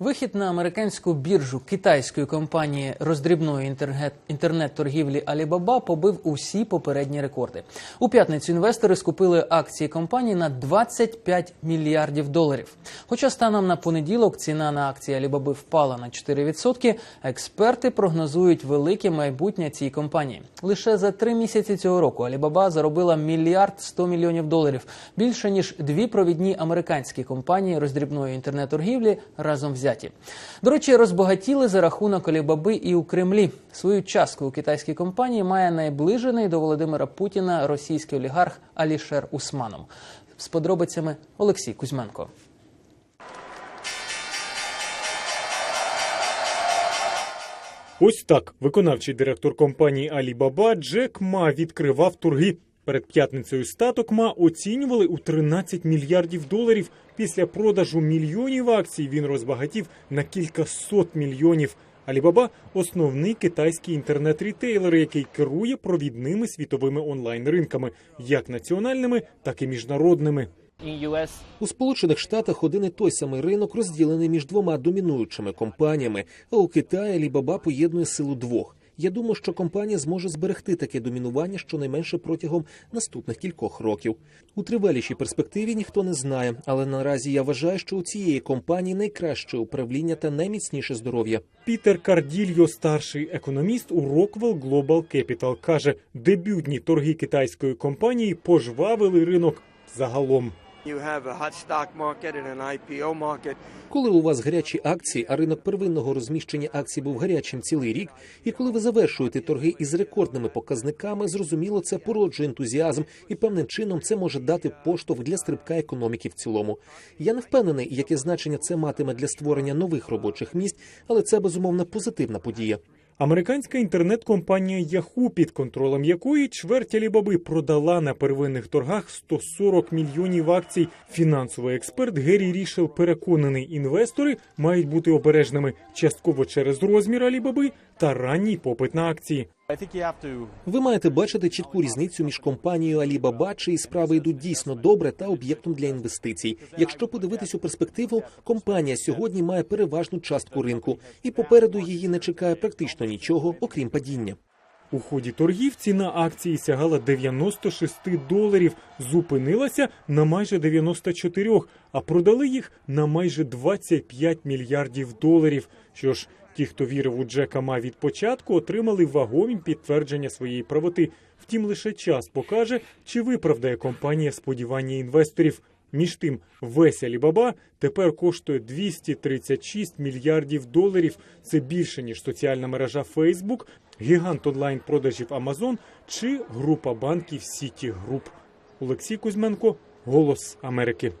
Вихід на американську біржу китайської компанії роздрібної інтернет- інтернет-торгівлі Alibaba побив усі попередні рекорди. У п'ятницю інвестори скупили акції компанії на 25 мільярдів доларів. Хоча станом на понеділок ціна на акції Alibaba впала на 4%, експерти прогнозують велике майбутнє цій компанії. Лише за три місяці цього року Alibaba заробила мільярд 100 мільйонів доларів, більше ніж дві провідні американські компанії роздрібної інтернет-торгівлі разом взяті. До речі, розбагатіли за рахунок Алібаби і у Кремлі. Свою частку у китайській компанії має найближений до Володимира Путіна російський олігарх Алішер Усманов. З подробицями Олексій Кузьменко. Ось так виконавчий директор компанії Alibaba Джек Ма відкривав торги. Перед п'ятницею статок Ма оцінювали у 13 мільярдів доларів. Після продажу мільйонів акцій він розбагатів на кілька сот мільйонів. Alibaba – основний китайський інтернет-рітейлер, який керує провідними світовими онлайн-ринками, як національними, так і міжнародними. У Сполучених Штатах один і той самий ринок розділений між двома домінуючими компаніями, а у Китаї Alibaba поєднує силу двох. Я думаю, що компанія зможе зберегти таке домінування щонайменше протягом наступних кількох років. У тривалішій перспективі ніхто не знає, але наразі я вважаю, що у цієї компанії найкраще управління та найміцніше здоров'я. Пітер Кардільо, старший економіст у Rockwell Global Capital, каже, дебютні торги китайської компанії пожвавили ринок загалом. Коли у вас гарячі акції, а ринок первинного розміщення акцій був гарячим цілий рік, і коли ви завершуєте торги із рекордними показниками, зрозуміло, це породжує ентузіазм, і певним чином це може дати поштовх для стрибка економіки в цілому. Я не впевнений, яке значення це матиме для створення нових робочих місць, але це безумовно позитивна подія. Американська інтернет-компанія Yahoo, під контролем якої чверть Алібаби продала на первинних торгах 140 мільйонів акцій. Фінансовий експерт Геррі Рішел переконаний, інвестори мають бути обережними частково через розмір Алібаби та ранній попит на акції. Ви маєте бачити чітку різницю між компанією Alibaba, чиї справи йдуть дійсно добре, та об'єктом для інвестицій. Якщо подивитись у перспективу, компанія сьогодні має переважну частку ринку, і попереду її не чекає практично нічого, окрім падіння. У ході торгів ціна акції сягала 96 доларів, зупинилася на майже 94, а продали їх на майже 25 мільярдів доларів. Що ж, ті, хто вірив у Джека Ма від початку, отримали вагомі підтвердження своєї правоти. Втім, лише час покаже, чи виправдає компанія сподівання інвесторів. Між тим, весь Alibaba тепер коштує 236 мільярдів доларів. Це більше ніж соціальна мережа Facebook, гігант онлайн продажів Amazon чи група банків Сіті Груп. Олексій Кузьменко, Голос Америки.